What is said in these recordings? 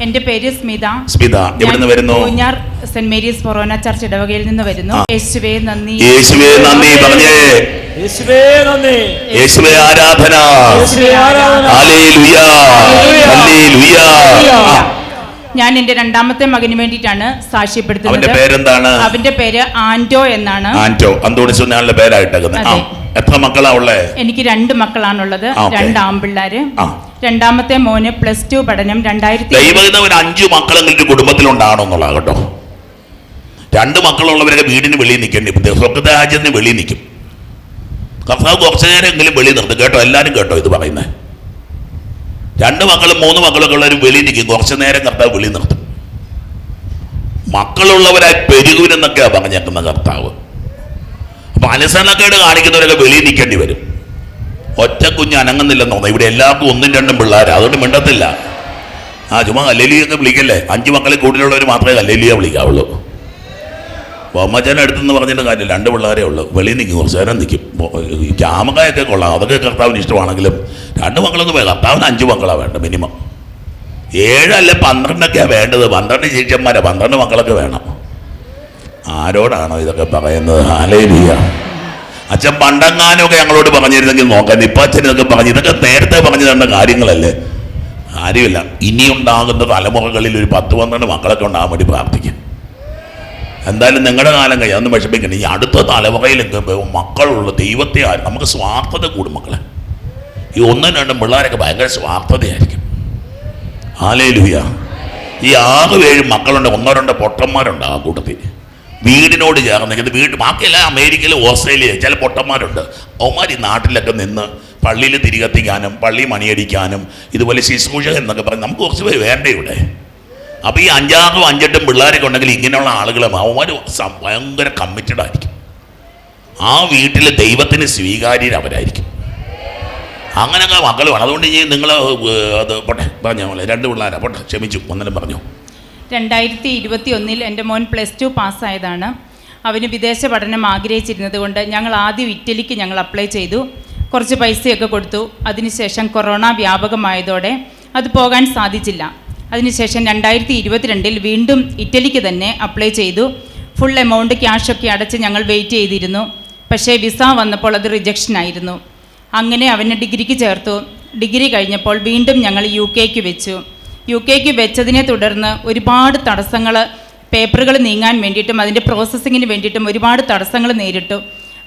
എന്റെ പേര് സ്മിത. സ്മിത എവിടെ നിന്ന് വരുന്നു Poonjar Saint Mary's Forane Church ഇടവകയിൽ നിന്ന് വരുന്നു. യേശുവേ നന്ദി. യേശുവേ നന്ദി പറഞ്ഞേ. യേശുവേ നന്ദി. യേശുവേ ആരാധന. യേശുവേ ആരാധന. ഹല്ലേലൂയ. ഹല്ലേലൂയ. ആ, ഞാൻ എന്റെ രണ്ടാമത്തെ മകന് വേണ്ടിയിട്ടാണ് അവന്റെ സാക്ഷ്യപ്പെടുത്തുന്നത് പേരെന്താണ്? അവന്റെ പേര് ആന്റോ എന്നാണ്. ആന്റോ. അന്തോണിച്ചു പേരായിട്ടേക്കുന്നത്. എത്ര മക്കളാ ഉള്ളേ? എനിക്ക് രണ്ട് മക്കളാണുള്ളത്. രണ്ട് ആമ്പിള്ളാര്. രണ്ടാമത്തെ മോന് പ്ലസ് ടു പഠനം. രണ്ടായിരത്തി ഒരു അഞ്ചു മക്കളെങ്കിലും കുടുംബത്തിലുണ്ടാണോ എന്നുള്ളതാ കേട്ടോ രണ്ട് മക്കളുള്ളവരൊക്കെ വീടിന് വെളിയിൽ നിൽക്കേണ്ടി സ്വർഗത്തെ രാജ്യത്തിന് വെളിയിൽ നിൽക്കും. കർത്താവ് കുറച്ചു നേരമെങ്കിലും വെളിയിൽ നിർത്തും. കേട്ടോ? എല്ലാവരും കേട്ടോ ഇത് പറയുന്നത്? രണ്ട് മക്കളും മൂന്ന് മക്കളൊക്കെ ഉള്ളവരും വെളിയിൽ നിൽക്കും. കുറച്ചു നേരം കർത്താവ് വെളിയിൽ നിർത്തും. മക്കളുള്ളവരായി പെരുകൂരെന്നൊക്കെയാണ് പറഞ്ഞേക്കുന്ന കർത്താവ്. അപ്പൊ അനുസരണക്കേട് കാണിക്കുന്നവരൊക്കെ വെളിയിൽ നിൽക്കേണ്ടി വരും. ഒറ്റ കുഞ്ഞ് അനങ്ങുന്നില്ലെന്ന് തോന്നുന്നു. ഇവിടെ എല്ലാവർക്കും ഒന്നും രണ്ടും പിള്ളേർ അതുകൊണ്ട് മിണ്ടത്തില്ല. ആ ചുമ്മാ കല്ലേലിയൊക്കെ വിളിക്കല്ലേ? അഞ്ച് മക്കളെ കൂടുതലുള്ളവർ മാത്രമേ കല്ലേലിയ വിളിക്കാവുള്ളൂ. ബൊമ്മച്ചനെ അടുത്തെന്ന് പറഞ്ഞിട്ട് കാര്യം രണ്ട് പിള്ളേരേ ഉള്ളൂ. വെളിയിൽ നിൽക്കും. കുറച്ച് നേരം നിൽക്കും. ക്യാമകായൊക്കെ കൊള്ളാം. അതൊക്കെ കർത്താവിന് ഇഷ്ടമാണെങ്കിലും രണ്ട് മക്കളൊന്നും വേണം കർത്താവിന് അഞ്ച് മക്കളാണ് വേണ്ട മിനിമം. ഏഴല്ല പന്ത്രണ്ടൊക്കെയാണ് വേണ്ടത്. പന്ത്രണ്ട് ശിഷ്യന്മാരെ. പന്ത്രണ്ട് മക്കളൊക്കെ വേണം. ആരോടാണോ ഇതൊക്കെ പറയുന്നത്? ഹാലേലിയ അച്ഛൻ പണ്ടെങ്ങാനൊക്കെ ഞങ്ങളോട് പറഞ്ഞിരുന്നെങ്കിൽ നോക്കാൻ ഇപ്പം അച്ഛൻ ഇതൊക്കെ പറഞ്ഞു. ഇതൊക്കെ നേരത്തെ പറഞ്ഞു തരേണ്ട കാര്യങ്ങളല്ലേ? കാര്യമില്ല ഇനിയുണ്ടാകുന്ന തലമുറകളിൽ ഒരു പത്ത് പന്ത്രണ്ട് മക്കളൊക്കെ ഉണ്ടാകാൻ വേണ്ടി പ്രാർത്ഥിക്കും. എന്തായാലും നിങ്ങളുടെ കാലം കഴിയാം ഒന്നും വിഷമിക്കണം ഈ അടുത്ത തലമുറയിലൊക്കെ മക്കളുള്ള ദൈവത്തെ ആരും നമുക്ക് സ്വാർത്ഥത കൂടും മക്കളെ. ഈ ഒന്നും രണ്ടും പിള്ളേരൊക്കെ ഭയങ്കര സ്വാർത്ഥതയായിരിക്കും. ആലേലുയ ഈ ആറ് ഏഴ് മക്കളുണ്ട്. ഒന്നോ രണ്ടോ പൊട്ടന്മാരുണ്ട് ആ കൂട്ടത്തിൽ. വീടിനോട് ചേർന്ന് ഇത് വീട് ബാക്കിയല്ല അമേരിക്കയിൽ ഓസ്ട്രേലിയ ചില പൊട്ടന്മാരുണ്ട്. അവന്മാർ ഈ നാട്ടിലൊക്കെ നിന്ന് പള്ളിയിൽ തിരികത്തിക്കാനും പള്ളി മണിയടിക്കാനും ഇതുപോലെ ശുശ്രൂഷ എന്നൊക്കെ പറഞ്ഞ് നമുക്ക് കുറച്ച് പേര് വേണ്ട ഇവിടെ? അപ്പോൾ ഈ അഞ്ചാറും അഞ്ചെട്ടും പിള്ളേരൊക്കെ ഉണ്ടെങ്കിൽ ഇങ്ങനെയുള്ള ആളുകൾ അവന്മാർ ഭയങ്കര കമ്മിറ്റഡ് ആയിരിക്കും. ആ വീട്ടിലെ ദൈവത്തിന് സ്വീകാര്യർ അവരായിരിക്കും അങ്ങനെയൊക്കെ മക്കൾ വേണം. അതുകൊണ്ട് ഇനി നിങ്ങൾ അത് പോട്ടെ പറഞ്ഞ പോലെ രണ്ട് പിള്ളേരാ. പോട്ടെ ക്ഷമിച്ചു. ഒന്നിനും പറഞ്ഞു. രണ്ടായിരത്തി ഇരുപത്തി ഒന്നിൽ എന്റെ മോൻ പ്ലസ് ടു പാസ്സായതാണ്. അവന് വിദേശ പഠനം ആഗ്രഹിച്ചിരുന്നത് കൊണ്ട് ഞങ്ങൾ ആദ്യം ഇറ്റലിക്ക് ഞങ്ങൾ അപ്ലൈ ചെയ്തു. കുറച്ച് പൈസയൊക്കെ കൊടുത്തു. അതിനുശേഷം കൊറോണ വ്യാപകമായതോടെ അത് പോകാൻ സാധിച്ചില്ല. അതിനുശേഷം രണ്ടായിരത്തി ഇരുപത്തിരണ്ടിൽ വീണ്ടും ഇറ്റലിക്ക് തന്നെ അപ്ലൈ ചെയ്തു. ഫുൾ എമൗണ്ട് ക്യാഷൊക്കെ അടച്ച് ഞങ്ങൾ വെയിറ്റ് ചെയ്തിരുന്നു. പക്ഷേ വിസ വന്നപ്പോൾ അത് റിജക്ഷൻ ആയിരുന്നു. അങ്ങനെ അവനെ ഡിഗ്രിക്ക് ചേർത്തു. ഡിഗ്രി കഴിഞ്ഞപ്പോൾ വീണ്ടും ഞങ്ങൾ യു കെക്ക് വെച്ചു. യു കെക്ക് വെച്ചതിനെ തുടർന്ന് ഒരുപാട് തടസ്സങ്ങൾ പേപ്പറുകൾ നീങ്ങാൻ വേണ്ടിയിട്ടും അതിന്റെ പ്രോസസ്സിങ്ങിന് വേണ്ടിയിട്ടും ഒരുപാട് തടസ്സങ്ങൾ നേരിട്ടു.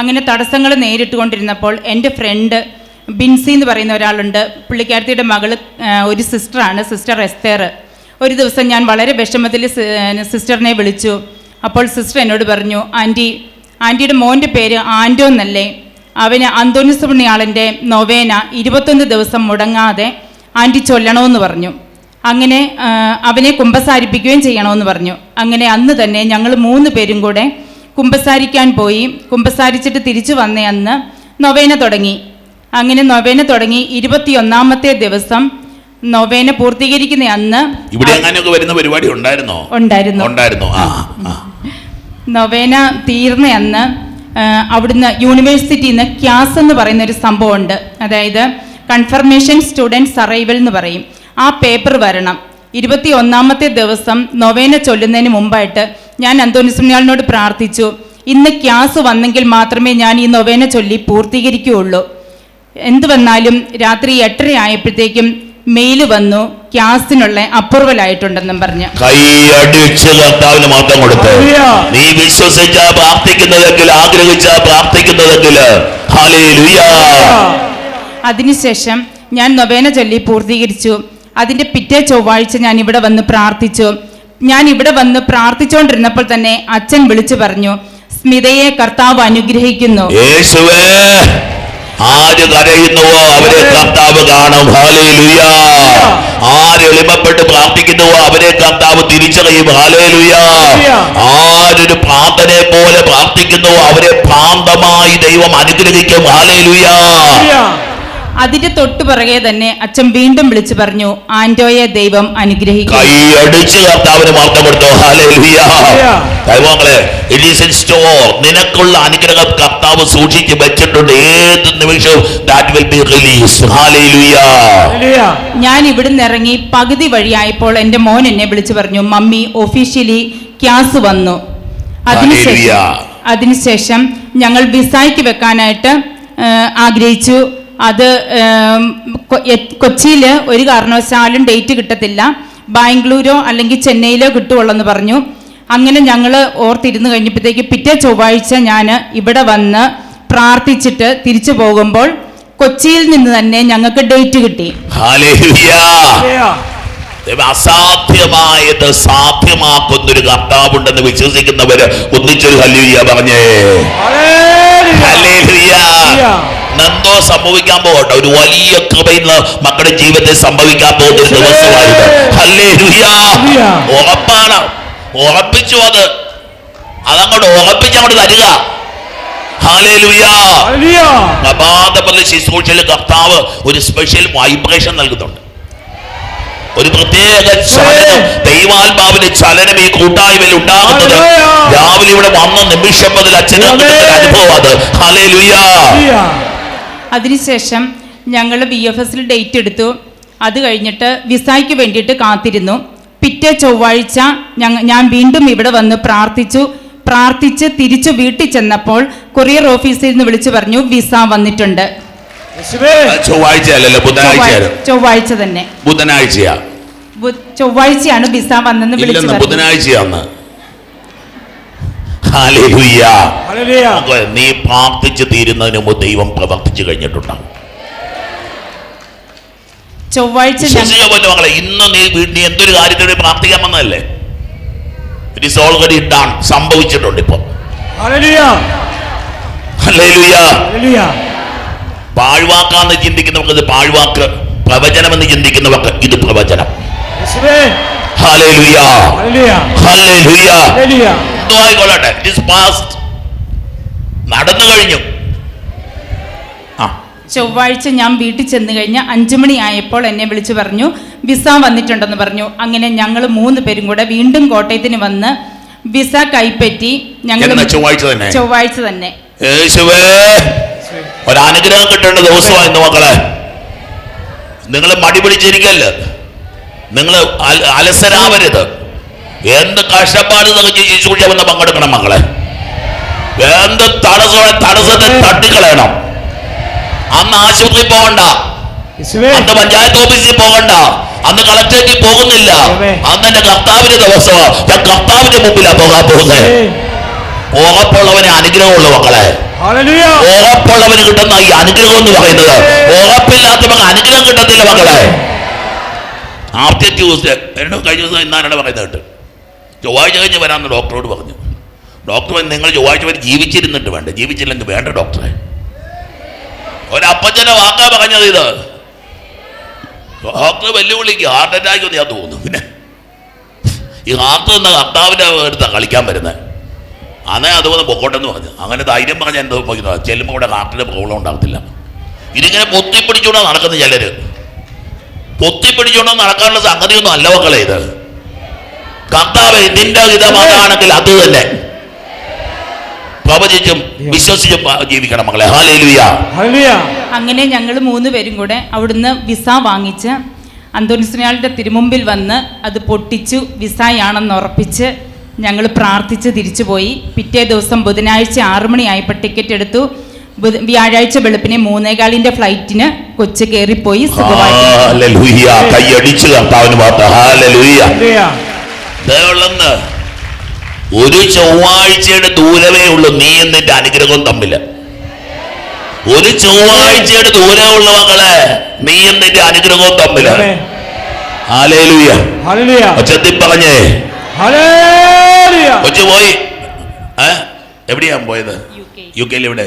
അങ്ങനെ തടസ്സങ്ങൾ നേരിട്ടുകൊണ്ടിരുന്നപ്പോൾ എന്റെ ഫ്രണ്ട് ബിൻസി എന്ന് പറയുന്ന ഒരാളുണ്ട്. പുള്ളിക്കാരത്തിയുടെ മകൾ ഒരു സിസ്റ്ററാണ് സിസ്റ്റർ എസ്തേർ. ഒരു ദിവസം ഞാൻ വളരെ വിഷമത്തിൽ സിസ്റ്ററിനെ വിളിച്ചു. അപ്പോൾ സിസ്റ്റർ എന്നോട് പറഞ്ഞു ആന്റി ആന്റിയുടെ മോന്റെ പേര് ആന്റോ എന്നല്ലേ? അവന് അന്തോണിസ് പുണ്യാളന്റെ നൊവേന ഇരുപത്തൊന്ന് ദിവസം മുടങ്ങാതെ ആന്റി ചൊല്ലണമെന്ന് പറഞ്ഞു. അങ്ങനെ അവനെ കുമ്പസാരിപ്പിക്കുകയും ചെയ്യണമെന്ന് പറഞ്ഞു. അങ്ങനെ അന്ന് തന്നെ ഞങ്ങൾ മൂന്ന് പേരും കൂടെ കുമ്പസാരിക്കാൻ പോയി. കുമ്പസാരിച്ചിട്ട് തിരിച്ചു വന്ന അന്ന് നൊവേന തുടങ്ങി. അങ്ങനെ നൊവേന തുടങ്ങി. ഇരുപത്തിയൊന്നാമത്തെ ദിവസം നൊവേന പൂർത്തീകരിക്കുന്ന അന്ന് ഇവിടെ വരുന്ന പരിപാടി ഉണ്ടായിരുന്നോ? ഉണ്ടായിരുന്നു. ഉണ്ടായിരുന്നു. നൊവേന തീർന്ന അന്ന് അവിടുന്ന് യൂണിവേഴ്സിറ്റിയിൽ നിന്ന് ക്യാസ് എന്ന് പറയുന്ന ഒരു സംഭവമുണ്ട്. അതായത് കൺഫർമേഷൻ സ്റ്റുഡൻസ് അറൈവൽ എന്ന് പറയും. ആ പേപ്പർ വരണം. ഇരുപത്തി ഒന്നാമത്തെ ദിവസം നൊവേന ചൊല്ലുന്നതിന് മുമ്പായിട്ട് ഞാൻ അന്തോണിസുണ്യാളിനോട് പ്രാർത്ഥിച്ചു. ഇന്ന് ക്യാസ് വന്നെങ്കിൽ മാത്രമേ ഞാൻ ഈ നൊവേന ചൊല്ലി പൂർത്തീകരിക്കുകയുള്ളൂ. എന്തു വന്നാലും രാത്രി എട്ടര ആയപ്പോഴത്തേക്കും മെയിൽ വന്നു. ക്യാസിനുള്ള അപ്രൂവലായിട്ടുണ്ടെന്നും ആയിട്ടുണ്ടെന്നും പറഞ്ഞു കർത്താവിന് മാത്രം കൊടുത്ത്. നീ വിശ്വസിച്ച പ്രാർത്ഥിക്കുന്നതെങ്കിൽ ആഗ്രഹിച്ച പ്രാർത്ഥിക്കുന്നതെങ്കിൽ. അതിനുശേഷം ഞാൻ നൊവേന ചൊല്ലി പൂർത്തീകരിച്ചു. അതിന്റെ പിറ്റേ ചൊവ്വാഴ്ച ഞാൻ ഇവിടെ വന്ന് പ്രാർത്ഥിച്ചു. ഞാൻ ഇവിടെ വന്ന് പ്രാർത്ഥിച്ചുകൊണ്ടിരുന്നപ്പോൾ തന്നെ അച്ഛൻ വിളിച്ചു പറഞ്ഞു സ്മിതയെ കർത്താവ് അനുഗ്രഹിക്കുന്നു. യേശുവേ ആര് കരയുന്നുവോ അവരെ കർത്താവ് കാണും. ഹാലേലുയ ആര് എളിമപ്പെട്ട് പ്രാർത്ഥിക്കുന്നുവോ അവരെ കർത്താവ് തിരിച്ചറിയും. ഹാലേലുയ ആരൊരു പ്രാർത്ഥനയെ പോലെ പ്രാർത്ഥിക്കുന്നുവോ അവരെ പ്രാന്തമായി ദൈവം അനുഗ്രഹിക്കും. ഹാലേലുയ അതിന്റെ തൊട്ടു പിറകെ തന്നെ അച്ഛൻ വീണ്ടും വിളിച്ചു പറഞ്ഞു ആന്റോയെ ദൈവം അനുഗ്രഹിക്കും. കൈയടിച്ച് കർത്താവിന് കൊടുത്തോ ഹാലേലുയ ദൈവങ്ങളെ ഇറ്റ് ഈസ് ഇൻ സ്റ്റോർ നിനക്കുള്ള അനുഗ്രഹം കർത്താവ് സൂക്ഷിച്ച് വെച്ചിട്ടുണ്ട്. ഏത് നിമിഷവും ദാറ്റ് വിൽ ബി റിലീസ് ഞാൻ ഇവിടുന്ന് ഇറങ്ങി പകുതി വഴിയായപ്പോൾ എന്റെ മോൻ എന്നെ വിളിച്ചു പറഞ്ഞു മമ്മി ഒഫീഷ്യലി ക്യാസ് വന്നു. അതിനുശേഷം. അതിനുശേഷം ഞങ്ങൾ വിസായ്ക്ക് വെക്കാനായിട്ട് ആഗ്രഹിച്ചു. അത് കൊച്ചിയിൽ ഒരു കാരണവശാലും ഡേറ്റ് കിട്ടത്തില്ല. ബാംഗ്ലൂരോ അല്ലെങ്കിൽ ചെന്നൈയിലോ കിട്ടുവുള്ളെന്ന് പറഞ്ഞു. അങ്ങനെ ഞങ്ങൾ ഓർത്തിരുന്ന് കഴിഞ്ഞപ്പോഴത്തേക്ക് പിറ്റേ ചൊവ്വാഴ്ച ഞാൻ ഇവിടെ വന്ന് പ്രാർത്ഥിച്ചിട്ട് തിരിച്ചു പോകുമ്പോൾ കൊച്ചിയിൽ നിന്ന് തന്നെ ഞങ്ങൾക്ക് ഡേറ്റ് കിട്ടി. അസാധ്യമായത് സാധ്യമാക്കുന്നൊരു കർത്താവുണ്ടെന്ന് വിശ്വസിക്കുന്നവര് ഒന്നിച്ചൊരു ഹല്ലുയ പറഞ്ഞേ. എന്തോ സംഭവിക്കാൻ പോകട്ടെ. ഒരു വലിയ കൃപയിൽ മക്കളുടെ ജീവിതത്തിൽ സംഭവിക്കാൻ പോകുന്ന ഒരു. ഉറപ്പാണ്. ഉറപ്പിച്ചു അത്. അതങ്ങോട്ട് തരിക. Hallelujah hallelujah. പ്രഭാതപതി ശുശ്രൂഷയിൽ കർത്താവ് ഒരു സ്പെഷ്യൽ വൈബ്രേഷൻ നൽകുന്നുണ്ട്. ഒരു പ്രത്യേക ചലനം ദൈവാത്മാവിന്റെ ചലനം ഈ കൂട്ടായ്മയിൽ ഉണ്ടാകുന്നത്. രാവിലെ ഇവിടെ വന്ന നിമിഷം മുതൽ അച്ഛന്. അനുഭവം അത്. അതിനുശേഷം ഞങ്ങൾ ബി എഫ് എസിൽ ഡേറ്റ് എടുത്തു. അത് കഴിഞ്ഞിട്ട് വിസായ്ക്ക് വേണ്ടിയിട്ട് കാത്തിരുന്നു. പിറ്റേ ചൊവ്വാഴ്ച ഞങ്ങ ഞാൻ വീണ്ടും ഇവിടെ വന്ന് പ്രാർത്ഥിച്ചു. പ്രാർത്ഥിച്ച് തിരിച്ചു വീട്ടിൽ ചെന്നപ്പോൾ കൊറിയർ ഓഫീസിൽ നിന്ന് വിളിച്ചു പറഞ്ഞു വിസ വന്നിട്ടുണ്ട്. യേശുവേ. ചൊവ്വാഴ്ച അല്ലല്ലോ ബുധനാഴ്ച ചൊവ്വാഴ്ച തന്നെ. ബുധനാഴ്ചയാ. ചൊവ്വാഴ്ചയാണ് ബിസ വന്നെന്ന് വിളിച്ചത് ബുധനാഴ്ചയാന്ന്. നീ പ്രാർത്ഥിച്ചു തീരുന്നതിന് മുമ്പ് ദൈവം പ്രവർത്തിച്ചു കഴിഞ്ഞിട്ടുണ്ടാവും. ചൊവ്വാഴ്ച ഇന്ന് നീ വീട്ടിൽ എന്തൊരു കാര്യത്തിന് പ്രാർത്ഥിക്കാമെന്നല്ലേ പ്രാർത്ഥിക്കാൻ വന്നതല്ലേ? ഇറ്റ് ഈസ് ഓൾറെഡി ഡൺ സംഭവിച്ചിട്ടുണ്ട് ഇപ്പൊ. പാഴ്വാക്കാന്ന് ചിന്തിക്കുന്നവർക്ക് ഇത് പാഴ്വാക്ക് പ്രവചനമെന്ന് ചിന്തിക്കുന്നവർക്ക് ഇത് പ്രവചനം. നടന്നു കഴിഞ്ഞു. ആ. ചൊവ്വാഴ്ച ഞാൻ വീട്ടിൽ ചെന്ന് കഴിഞ്ഞ അഞ്ചു മണി ആയപ്പോൾ എന്നെ വിളിച്ചു പറഞ്ഞു വിസ വന്നിട്ടുണ്ടെന്ന് പറഞ്ഞു. അങ്ങനെ ഞങ്ങൾ മൂന്ന് പേരും കൂടെ വീണ്ടും കോട്ടയത്തിന് വന്ന് വിസ കൈപ്പറ്റി ഞങ്ങൾ ചൊവ്വാഴ്ച തന്നെ? ചൊവ്വാഴ്ച തന്നെ. യേശുവേ. ഒരനുഗ്രഹം കിട്ടേണ്ട ദിവസമാണ് ഇന്ന് മക്കളെ. നിങ്ങൾ മടി പിടിച്ചിരിക്കല്ല? നിങ്ങൾ അലസരാവരുത്. എന്ത് കഷ്ടപ്പാട് നിങ്ങൾക്ക് ജീവിച്ചു വന്ന് പങ്കെടുക്കണം മക്കളെ? എന്ത് തടസ്സങ്ങളെ തടസ്സത്തെ തട്ടിക്കളയണം? അന്ന് ആശുപത്രി പോകണ്ട. അന്ന് പഞ്ചായത്ത് ഓഫീസിൽ പോകണ്ട. അന്ന് കളക്ടറേറ്റിൽ പോകുന്നില്ല. അന്ന് എന്റെ കർത്താവിന്റെ ദിവസമാണ് ഞാൻ കർത്താവിന്റെ മുമ്പിലാ പോകാൻ പോകുന്നത്. ഉറപ്പുള്ളവനെ അനുഗ്രഹമുള്ള മക്കളെ. ഉറപ്പുള്ളവന് കിട്ടുന്ന ഈ അനുഗ്രഹം എന്ന് പറയുന്നത്. ഉറപ്പില്ലാത്തവർക്ക് അനുഗ്രഹം കിട്ടത്തില്ല മക്കളെ. ആദ്യ ട്യൂസ്ഡേ എന്നോട് കഴിഞ്ഞ ദിവസം ഇന്നാണ് പറയുന്നത് കേട്ട്? ചൊവ്വാഴ്ച കഴിഞ്ഞ് വരാമെന്ന് ഡോക്ടറോട് പറഞ്ഞു. ഡോക്ടർ നിങ്ങൾ ചൊവ്വാഴ്ച വരെ ജീവിച്ചിരുന്നിട്ട് വേണ്ട? ജീവിച്ചില്ലെങ്കിൽ വേണ്ട ഡോക്ടറെ. ഒരപ്പച്ചനെ വാക്കാ പറഞ്ഞത് ഇത്. ഡോക്ടർ വെല്ലുവിളിക്ക് ഹാർട്ട് അറ്റാക്ക് ഞാൻ തോന്നുന്നു. പിന്നെ ഈ ഹാർട്ട് എന്ന കർത്താവിന്റെ എടുത്താണ് കളിക്കാൻ വരുന്നത്. അന്നേ അതുപോലെ പൊക്കോട്ടെന്ന് പറഞ്ഞു. അങ്ങനെ ധൈര്യം പറഞ്ഞ എന്തോ പോയി ചെല്ലുമ്പോൾ ഇവിടെ ഹാർട്ടിന് പ്രോബ്ലം ഉണ്ടാകത്തില്ല. ഇതിങ്ങനെ പൊത്തിപ്പിടിച്ചുകൊണ്ടാണ് നടക്കുന്നത് ചിലര്. പൊത്തിപ്പിടിച്ചുകൊണ്ട് നടക്കാനുള്ള സംഗതിയൊന്നും അല്ല മക്കളെ ഇത്. കർത്താവ് നിന്റെ ഹിതമാണെങ്കിൽ അത് തന്നെ. പ്രവചിച്ചും വിശ്വസിച്ചും ജീവിക്കണം മക്കളെ. അങ്ങനെ ഞങ്ങൾ മൂന്ന് പേരും കൂടെ അവിടുന്ന് വിസ വാങ്ങിച്ച് അന്തോണിസ്നാളിന്റെ തിരുമുമ്പിൽ വന്ന് അത് പൊട്ടിച്ചു വിസയാണെന്ന് ഉറപ്പിച്ച് ഞങ്ങൾ പ്രാർത്ഥിച്ച് തിരിച്ചുപോയി. പിറ്റേ ദിവസം ബുധനാഴ്ച ആറു മണിയായപ്പോൾ ടിക്കറ്റ് എടുത്തു. വ്യാഴാഴ്ച വെളുപ്പിനെ മൂന്നേകാലിന്റെ ഫ്ലൈറ്റിന് കൊച്ചു കയറിപ്പോയി കൈയടിച്ചു കർത്താവിന് ഒരു ചൊവ്വാഴ്ചയുടെ ദൂരമേ ഉള്ളൂ നീ എന്നിന്റെ അനുഗ്രഹം തമ്മിൽ ഒരു ചൊവ്വാഴ്ചയുടെ ദൂരമുള്ള മക്കളെ നീ എന്നിന്റെ അനുഗ്രഹവും ഹല്ലേലൂയ ഒച്ചത്തിൽ പറഞ്ഞേ? ഹല്ലേലൂയ കൊച്ചു പോയി. എവിടെയാ പോയത്? യു കെയിൽ എവിടെ?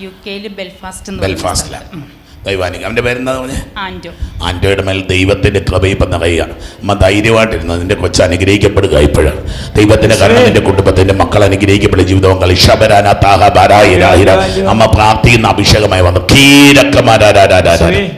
യു കെയിൽ ബെൽഫാസ്റ്റ് ബെൽഫാസ്റ്റിലാണ്. ദൈവാനിക അവന്റെ പേരെന്താ പറഞ്ഞേ? ആന്റോ ആന്റോയുടെ മേൽ ദൈവത്തിന്റെ കൃപ ഇപ്പം നിറയുകയാണ് അമ്മ ധൈര്യമായിട്ടിരുന്നു. നിന്റെ കൊച്ച് അനുഗ്രഹിക്കപ്പെടുക ഇപ്പോഴാണ്. ദൈവത്തിന്റെ കാരണം നിന്റെ കുടുംബത്തിന്റെ മക്കൾ അനുഗ്രഹിക്കപ്പെടുക ജീവിതങ്ങൾ ഇഷബരാന താഹ ബാരായ രാഹിര. അമ്മ പ്രാർത്ഥിക്കുന്ന അഭിഷേകമായി വന്നു. കീരക്കമാരാരാരാരാ യേശുവേ